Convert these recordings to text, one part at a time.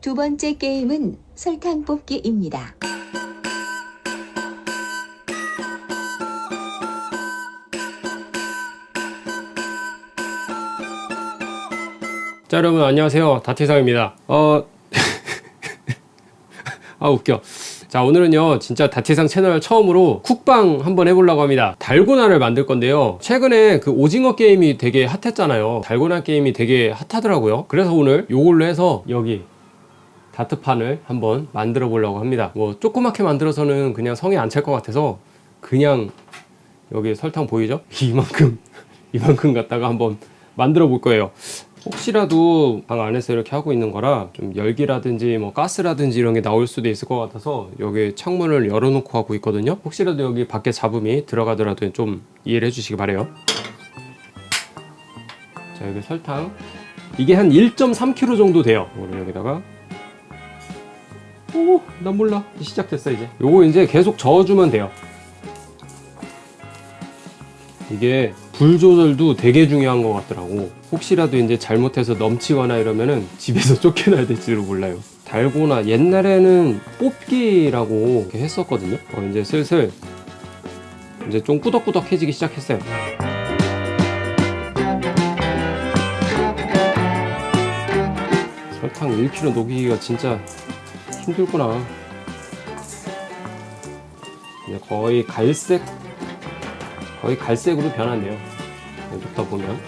두 번째 게임은 설탕 뽑기입니다. 자 여러분 안녕하세요. 다티상입니다. 어... 아 웃겨. 자 오늘은요 진짜 다티상 채널 처음으로 쿡방 한번 해보려고 합니다. 달고나를 만들 건데요. 최근에 그 오징어 게임이 되게 핫했잖아요. 달고나 게임이 되게 핫하더라고요. 그래서 오늘 요걸로 해서 여기 다트판을 한번 만들어 보려고 합니다 뭐 조그맣게 만들어서는 그냥 성에 안 찰 것 같아서 그냥 여기 설탕 보이죠? 이만큼 이만큼 갖다가 한번 만들어 볼 거예요 혹시라도 방 안에서 이렇게 하고 있는 거라 좀 열기라든지 뭐 가스라든지 이런 게 나올 수도 있을 것 같아서 여기 창문을 열어놓고 하고 있거든요. 혹시라도 여기 밖에 잡음이 들어가더라도 좀 이해를 해주시기 바래요. 자 여기 설탕 이게 한 1.3kg 정도 돼요. 여기다가 오, 난 몰라. 시작됐어 이제. 요거 이제 계속 저어주면 돼요. 이게 불 조절도 되게 중요한 것 같더라고. 혹시라도 이제 잘못해서 넘치거나 이러면은 집에서 쫓겨나야 될지도 몰라요. 달고나 옛날에는 뽑기라고 했었거든요. 어, 이제 슬슬 이제 좀 꾸덕꾸덕해지기 시작했어요. 설탕 1kg 녹이기가 진짜 힘들구나. 이제 거의 갈색 거의 갈색으로 변한대요. 녹다 보면.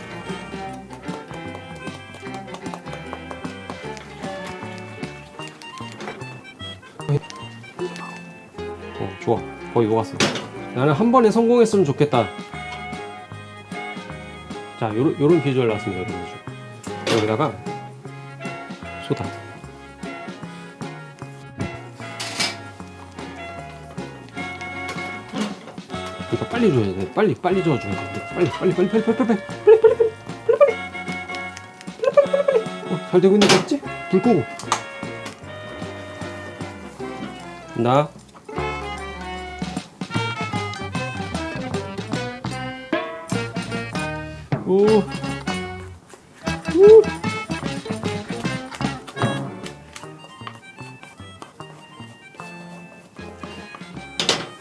어, 좋아. 거의 녹았어. 나는 한 번에 성공했으면 좋겠다. 자, 요런, 요런 비주얼 나왔습니다, 비주얼. 여기다가 소다. 이거 빨리 줘야 돼. 빨리 빨리 줘 줘야 돼. 빨리 빨리 빨리 빨리 빨리 빨리 빨리 빨리 빨리 빨리 빨리 빨리 빨리 빨리 어, 잘 되고 있는 거 같지? 불 끄고. 나. 오. 오.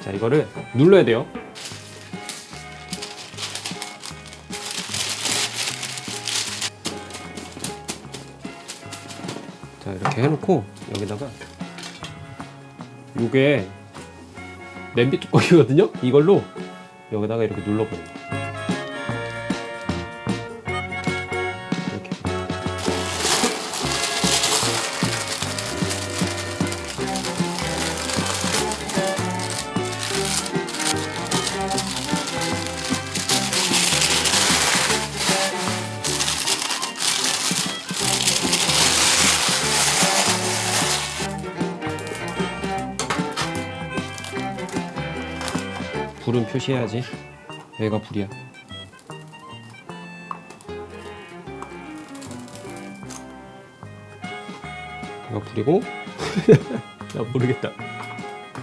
자 이거를 눌러야 돼요. 자 이렇게 해놓고 여기다가 요게 냄비 뚜껑이거든요? 이걸로 여기다가 이렇게 눌러버려요 불은 표시해야지. 여기가 불이야. 여기가 불이고. 나 모르겠다.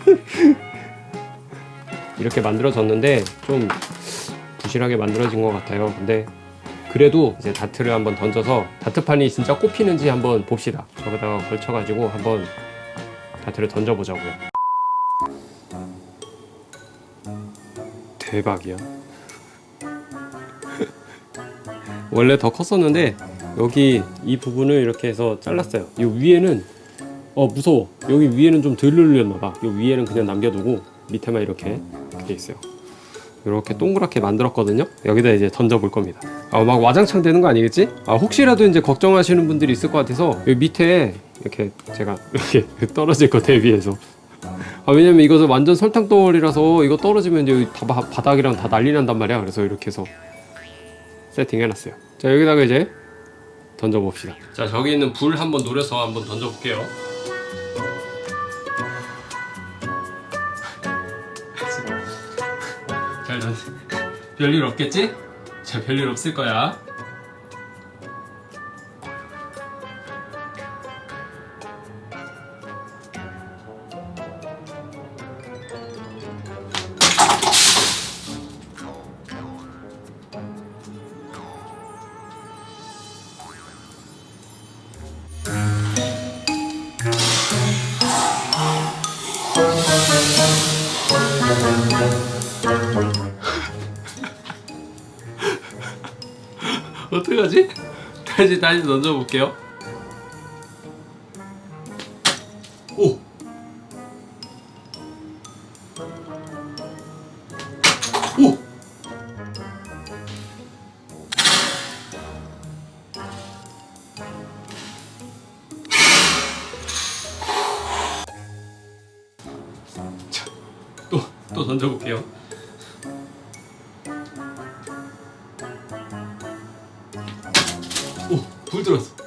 이렇게 만들어졌는데 좀 부실하게 만들어진 것 같아요. 근데 그래도 이제 다트를 한번 던져서 다트판이 진짜 꼽히는지 한번 봅시다. 저기다가 걸쳐가지고 한번 다트를 던져보자고요 대박이야. 원래 더 컸었는데 여기 이 부분을 이렇게 해서 잘랐어요. 이 위에는 어 무서워. 여기 위에는 좀 덜 눌렸나 봐. 이 위에는 그냥 남겨두고 밑에만 이렇게 돼 있어요. 이렇게 동그랗게 만들었거든요. 여기다 이제 던져볼 겁니다. 아, 막 와장창 되는 거 아니겠지? 아, 혹시라도 이제 걱정하시는 분들이 있을 것 같아서 여기 밑에 이렇게 제가 이렇게 떨어질 거 대비해서 아 왜냐면 이것은 완전 설탕 덩어리라서 이거 떨어지면 이제 다 바, 바닥이랑 다 난리 난단 말이야. 그래서 이렇게 해서 세팅 해놨어요. 자 여기다가 이제 던져 봅시다. 자 저기 있는 불 한번 노려서 한번 던져 볼게요. 잘 던... 별일 없겠지? 자 별일 없을 거야 어떡하지? 다시 다시 던져볼게요. 오. 오. 자, 또, 또 던져볼게요. 오, 불 들었어.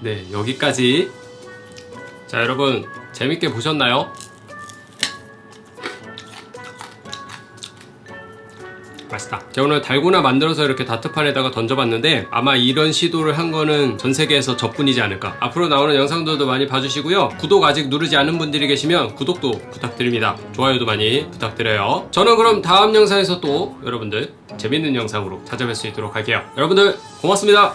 네, 여기까지. 자, 여러분, 재밌게 보셨나요? 맛있다. 제가 오늘 달고나 만들어서 이렇게 다트판에다가 던져봤는데 아마 이런 시도를 한 거는 전 세계에서 저뿐이지 않을까. 앞으로 나오는 영상들도 많이 봐주시고요. 구독 아직 누르지 않은 분들이 계시면 구독도 부탁드립니다. 좋아요도 많이 부탁드려요. 저는 그럼 다음 영상에서 또 여러분들 재밌는 영상으로 찾아뵐 수 있도록 할게요. 여러분들 고맙습니다.